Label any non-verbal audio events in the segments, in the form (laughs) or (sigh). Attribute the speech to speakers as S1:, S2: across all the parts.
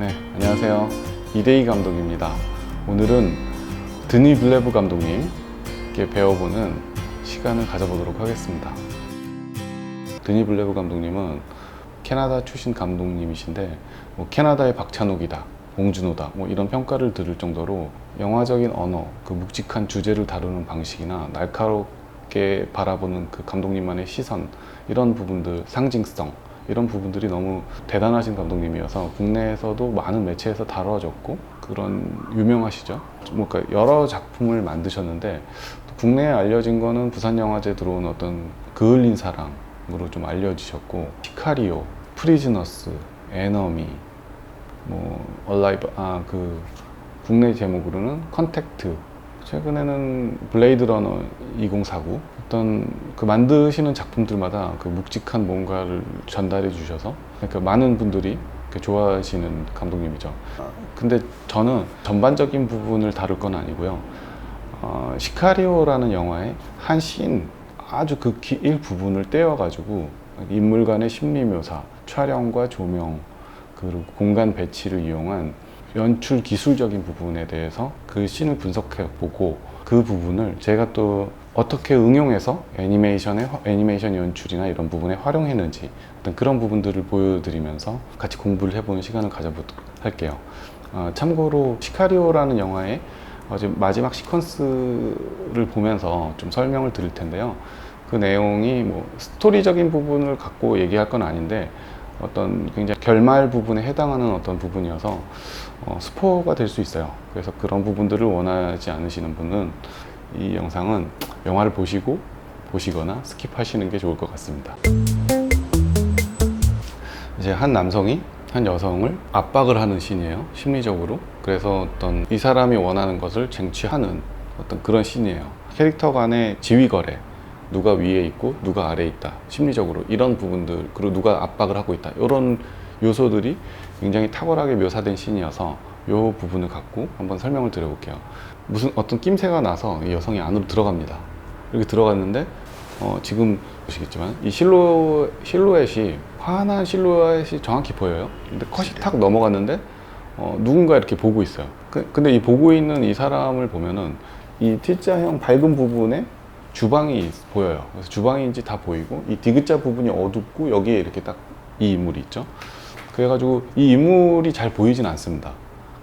S1: 네, 안녕하세요. 이대희 감독입니다. 오늘은 드니 블레브 감독님께 배워보는 시간을 가져보도록 하겠습니다. 드니 블레브 감독님은 캐나다 출신 감독님이신데 뭐 캐나다의 박찬욱이다, 봉준호다 뭐 이런 평가를 들을 정도로 영화적인 언어, 그 묵직한 주제를 다루는 방식이나 날카롭게 바라보는 그 감독님만의 시선 이런 부분들 상징성 이런 부분들이 너무 대단하신 감독님이어서 국내에서도 많은 매체에서 다뤄졌고 그런 유명하시죠. 뭐 그러니까 여러 작품을 만드셨는데 또 국내에 알려진 거는 부산 영화제 들어온 어떤 그을린 사랑으로 좀 알려지셨고 시카리오, 프리즈너스, 에너미, 뭐 얼라이브 아그 국내 제목으로는 컨택트 최근에는 블레이드 러너 2049 어떤 그 만드시는 작품들마다 그 묵직한 뭔가를 전달해 주셔서 그러니까 많은 분들이 이렇게 좋아하시는 감독님이죠. 근데 저는 전반적인 부분을 다룰 건 아니고요. 어, 시카리오라는 영화의 한 씬 아주 그 일부분을 떼어가지고 인물 간의 심리 묘사, 촬영과 조명, 그리고 공간 배치를 이용한 연출 기술적인 부분에 대해서 그 씬을 분석해 보고 그 부분을 제가 또 어떻게 응용해서 애니메이션의 화- 애니메이션 연출이나 이런 부분에 활용했는지 어떤 그런 부분들을 보여드리면서 같이 공부를 해보는 시간을 가져보도록 할게요. 어, 참고로 시카리오라는 영화의 어, 마지막 시퀀스를 보면서 좀 설명을 드릴 텐데요. 그 내용이 뭐 스토리적인 부분을 갖고 얘기할 건 아닌데 어떤 굉장히 결말 부분에 해당하는 어떤 부분이어서 어, 스포가 될 수 있어요. 그래서 그런 부분들을 원하지 않으시는 분은 이 영상은 영화를 보시고 보시거나 스킵하시는 게 좋을 것 같습니다. 이제 한 남성이 한 여성을 압박을 하는 씬이에요. 심리적으로. 그래서 어떤 이 사람이 원하는 것을 쟁취하는 어떤 그런 씬이에요. 캐릭터 간의 지위 거래. 누가 위에 있고 누가 아래에 있다. 심리적으로 이런 부분들 그리고 누가 압박을 하고 있다. 이런 요소들이 굉장히 탁월하게 묘사된 씬이어서 이 부분을 갖고 한번 설명을 드려볼게요. 무슨 어떤 낌새가 나서 이 여성이 안으로 들어갑니다. 이렇게 들어갔는데 어, 지금 보시겠지만 이 실루 실루엣이 환한 실루엣이 정확히 보여요. 근데 컷이 탁 넘어갔는데 어, 누군가 이렇게 보고 있어요. 그, 근데 이 보고 있는 이 사람을 보면은 이 T자형 밝은 부분에 주방이 있- 보여요. 그래서 주방인지 다 보이고 이 디귿자 부분이 어둡고 여기에 이렇게 딱 이 인물이 있죠. 그래가지고 이 인물이 잘 보이진 않습니다.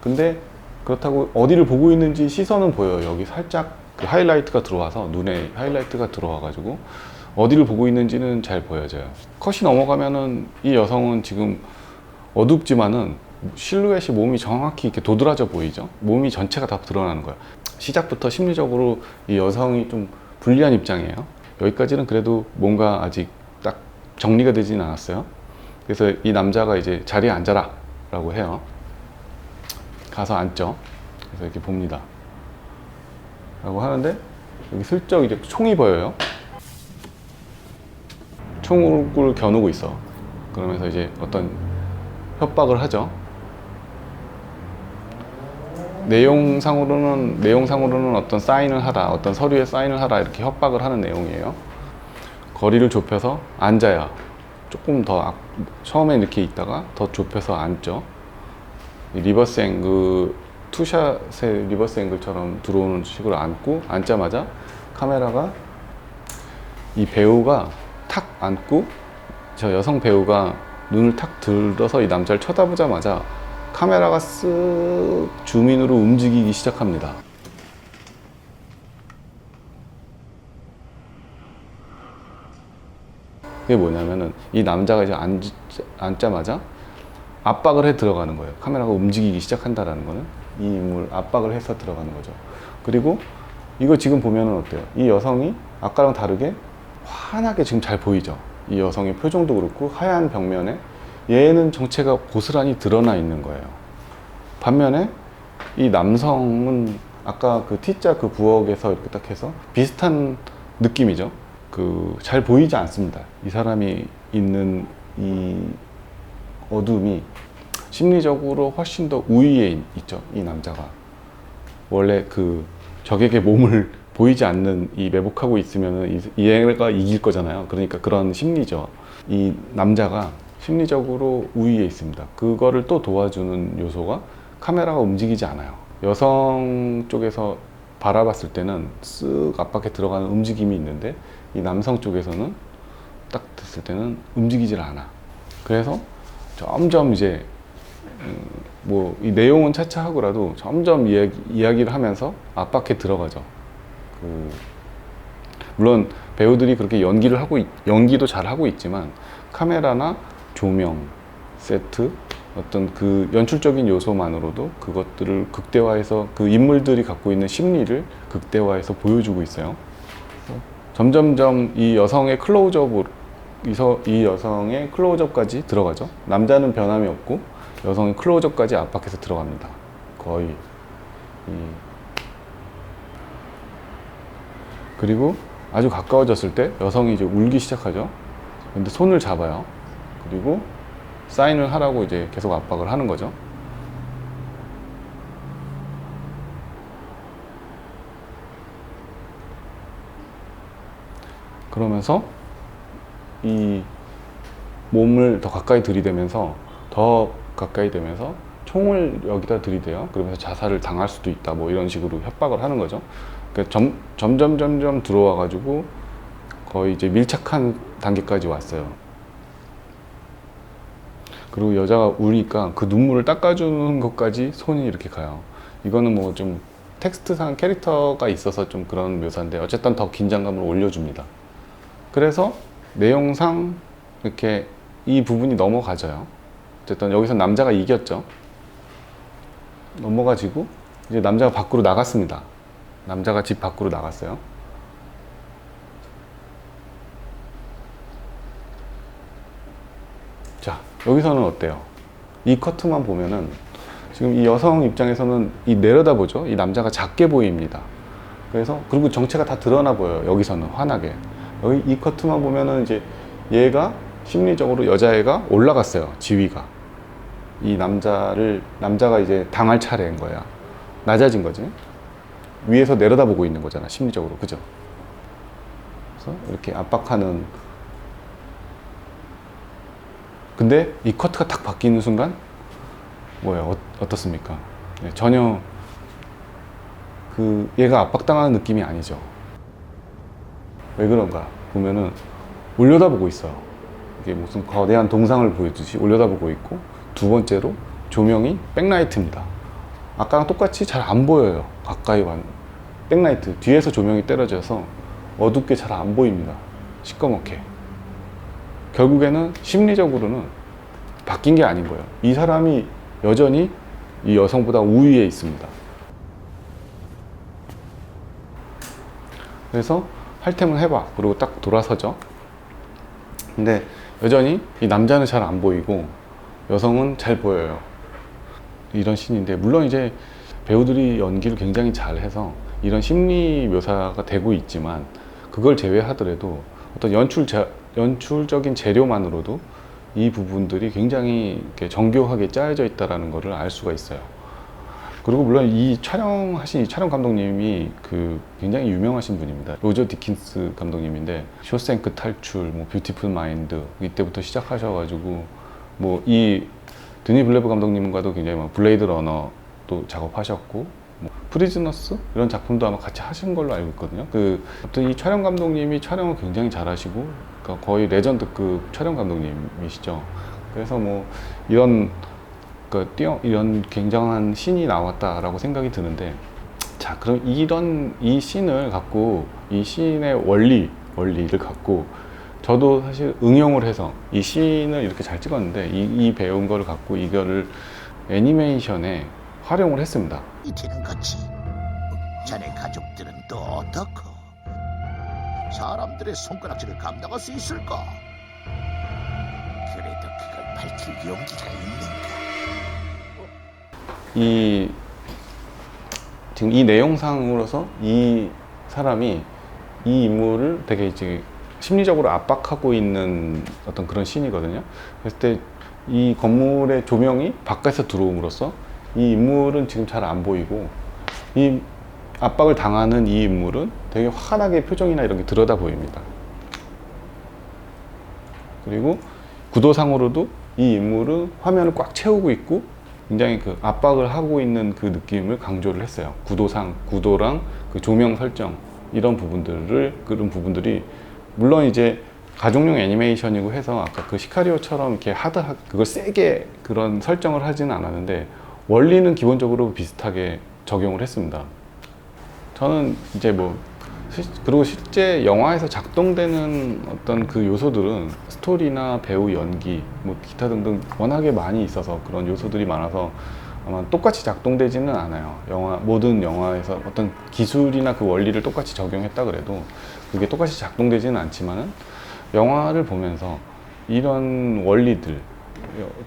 S1: 근데 그렇다고 어디를 보고 있는지 시선은 보여요. 여기 살짝 그 하이라이트가 들어와서 눈에 하이라이트가 들어와가지고 어디를 보고 있는지는 잘 보여져요. 컷이 넘어가면은 이 여성은 지금 어둡지만은 실루엣이 몸이 정확히 이렇게 도드라져 보이죠. 몸이 전체가 다 드러나는 거예요. 시작부터 심리적으로 이 여성이 좀 불리한 입장이에요. 여기까지는 그래도 뭔가 아직 딱 정리가 되지는 않았어요. 그래서 이 남자가 이제 자리에 앉아라 라고 해요. 가서 앉죠. 그래서 이렇게 봅니다. 라고 하는데 여기 슬쩍 이제 총이 보여요. 총을 겨누고 있어. 그러면서 이제 어떤 협박을 하죠. 내용상으로는 내용상으로는 어떤 사인을 하라, 어떤 서류에 사인을 하라 이렇게 협박을 하는 내용이에요. 거리를 좁혀서 앉아야 조금 더 앞- 처음에 이렇게 있다가 더 좁혀서 앉죠. 이 리버스 앵글 투샷의 리버스 앵글처럼 들어오는 식으로 앉고 앉자마자 카메라가 이 배우가 탁 앉고 저 여성 배우가 눈을 탁 들어서 이 남자를 쳐다보자마자 카메라가 쓱 줌인으로 움직이기 시작합니다. 그게 뭐냐면은 이 남자가 이제 앉, 앉자마자 압박을 해 들어가는 거예요. 카메라가 움직이기 시작한다라는 거는 이 인물 압박을 해서 들어가는 거죠. 그리고 이거 지금 보면은 어때요? 이 여성이 아까랑 다르게 환하게 지금 잘 보이죠. 이 여성의 표정도 그렇고 하얀 벽면에 얘는 정체가 고스란히 드러나 있는 거예요. 반면에 이 남성은 아까 그 T자 그 부엌에서 이렇게 딱 해서 비슷한 느낌이죠. 그 잘 보이지 않습니다. 이 사람이 있는 이 어둠이 심리적으로 훨씬 더 우위에 있- 있죠. 이 남자가 원래 그 적에게 몸을 (laughs) 보이지 않는 이 매복하고 이 애가 이길 거잖아요. 그러니까 그런 심리죠. 이 남자가 심리적으로 우위에 있습니다. 그거를 또 도와주는 요소가 카메라가 움직이지 않아요. 여성 쪽에서 바라봤을 때는 쓱 압박해 들어가는 움직임이 있는데 이 남성 쪽에서는 딱 됐을 때는 움직이질 않아. 그래서 점점 이제 뭐 이 내용은 차차 하고라도 점점 이야기, 이야기를 하면서 압박해 들어가죠. 그 물론 배우들이 그렇게 연기를 하고 있- 연기도 잘 하고 있지만 카메라나 조명, 세트 어떤 그 연출적인 요소만으로도 그것들을 극대화해서 그 인물들이 갖고 있는 심리를 극대화해서 보여주고 있어요. 점점점 이 여성의 클로즈업으로 이, 여성의 클로즈업까지 들어가죠. 남자는 변함이 없고 여성의 클로즈업까지 압박해서 들어갑니다. 거의 이 그리고 아주 가까워졌을 때 여성이 이제 울기 시작하죠. 근데 손을 잡아요. 그리고 사인을 하라고 이제 계속 압박을 하는 거죠. 그러면서 이 몸을 더 가까이 들이대면서 더 가까이 되면서 총을 여기다 들이대요. 그러면서 자살을 당할 수도 있다. 뭐 이런 식으로 협박을 하는 거죠. 그러니까 점, 점점 점점 들어와 가지고 거의 이제 밀착한 단계까지 왔어요. 그리고 여자가 우니까 그 눈물을 닦아주는 것까지 손이 이렇게 가요. 이거는 뭐 좀 텍스트상 캐릭터가 있어서 좀 그런 묘사인데 어쨌든 더 긴장감을 올려줍니다. 그래서 내용상 이렇게 이 부분이 넘어가져요. 어쨌든 여기서 남자가 이겼죠. 넘어가지고 이제 남자가 밖으로 나갔습니다. 남자가 집 밖으로 나갔어요. 자, 여기서는 어때요? 이 커트만 보면은 지금 이 여성 입장에서는 이 내려다보죠. 이 남자가 작게 보입니다. 그래서 그리고 정체가 다 드러나 보여요. 여기서는 환하게. 여기 이 커트만 보면은 이제 얘가 심리적으로 여자애가 올라갔어요. 지위가. 이 남자를 남자가 이제 당할 차례인 거야. 낮아진 거지. 위에서 내려다보고 있는 거잖아. 심리적으로. 그죠? 그래서 이렇게 압박하는 근데 이 커트가 딱 바뀌는 순간 뭐예요? 어, 떻습니까 전혀 그 얘가 압박당하는 느낌이 아니죠. 왜 그런가 보면은 올려다보고 있어요. 이게 무슨 거대한 동상을 보여주듯이 올려다보고 있고 두 번째로 조명이 백라이트입니다. 아까랑 똑같이 잘 안 보여요. 가까이 완 백라이트 뒤에서 조명이 때려져서 어둡게 잘 안 보입니다. 시꺼멓게. 결국에는 심리적으로는 바뀐 게 아닌 거예요. 이 사람이 여전히 이 여성보다 우위에 있습니다. 그래서 할 테면 해봐. 그리고 딱 돌아서죠. 근데 여전히 이 남자는 잘 안 보이고 여성은 잘 보여요. 이런 씬인데 물론 이제 배우들이 연기를 굉장히 잘해서 이런 심리 묘사가 되고 있지만 그걸 제외하더라도 어떤 연출 자, 연출적인 재료만으로도 이 부분들이 굉장히 정교하게 짜여져 있다라는 것을 알 수가 있어요. 그리고 물론 이 촬영하신 이 촬영 감독님이 그 굉장히 유명하신 분입니다. 로저 디킨스 감독님인데 쇼생크 탈출, 뭐 뷰티풀 마인드 이때부터 시작하셔가지고 뭐 이 드니 블레브 감독님과도 굉장히 막 블레이드 러너도 작업하셨고 뭐 프리즈너스 이런 작품도 아마 같이 하신 걸로 알고 있거든요. 그 아무튼 이 촬영 감독님이 촬영을 굉장히 잘하시고 그러니까 거의 레전드급 촬영 감독님이시죠. 그래서 뭐 이런 그 뛰어 이런 굉장한 신이 나왔다라고 생각이 드는데 자 그럼 이런 이 신을 갖고 이 신의 원리 원리를 갖고 저도 사실 응용을 해서 이 신을 이렇게 잘 찍었는데 이, 이 배운 거를 갖고 이거를 애니메이션에 활용을 했습니다.
S2: 이태는 같이 자네 가족들은 또 어떻고 사람들의 손가락질을 감당할 수 있을까? 그래도 그걸 밝힐 용기가 있는가?
S1: 이 지금 이 내용상으로서 이 사람이 이 인물을 되게 이제 심리적으로 압박하고 있는 어떤 그런 신이거든요. 그랬을 때이 건물의 조명이 바깥에서 들어옴으로써 이 인물은 지금 잘 안 보이고 이 압박을 당하는 이 인물은 되게 환하게 표정이나 이런 게 들여다 보입니다. 그리고 구도상으로도 이 인물은 화면을 꽉 채우고 있고 굉장히 그 압박을 하고 있는 그 느낌을 강조를 했어요. 구도상, 구도랑 그 조명 설정 이런 부분들을 그런 부분들이 물론 이제 가족용 애니메이션이고 해서 아까 그 시카리오처럼 이렇게 하드 그걸 세게 그런 설정을 하지는 않았는데 원리는 기본적으로 비슷하게 적용을 했습니다. 저는 이제 뭐 시- 그리고 실제 영화에서 작동되는 어떤 그 요소들은 스토리나 배우 연기 뭐 기타 등등 워낙에 많이 있어서 그런 요소들이 많아서 아마 똑같이 작동되지는 않아요. 영화 모든 영화에서 어떤 기술이나 그 원리를 똑같이 적용했다 그래도 그게 똑같이 작동되지는 않지만은 영화를 보면서 이런 원리들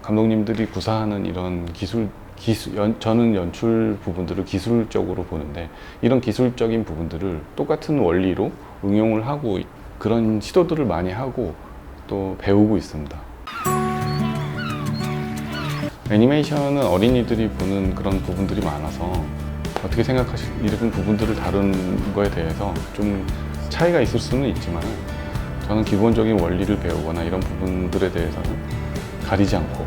S1: 감독님들이 구사하는 이런 기술 기술 연, 저는 연출 부분들을 기술적으로 보는데 이런 기술적인 부분들을 똑같은 원리로 응용을 하고 있- 그런 시도들을 많이 하고 또 배우고 있습니다. 애니메이션은 어린이들이 보는 그런 부분들이 많아서 어떻게 생각하시 이런 부분들을 다룬 거에 대해서 좀 차이가 있을 수는 있지만 저는 기본적인 원리를 배우거나 이런 부분들에 대해서는 가리지 않고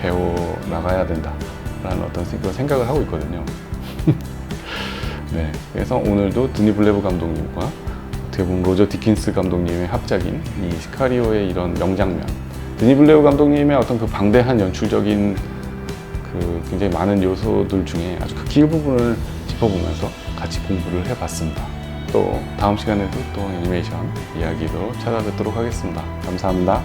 S1: 배워 나가야 된다라는 어떤 생각을 하고 있거든요. (laughs) 네, 그래서 오늘도 드니 블레브 감독님과 보면 로저 디킨스 감독님의 합작인 이 시카리오의 이런 명장면, 드니 블레브 감독님의 어떤 그 방대한 연출적인 그 굉장히 많은 요소들 중에 아주 그 일부분을 짚어보면서 같이 공부를 해봤습니다. 또 다음 시간에도 또 애니메이션 이야기로 찾아뵙도록 하겠습니다. 감사합니다.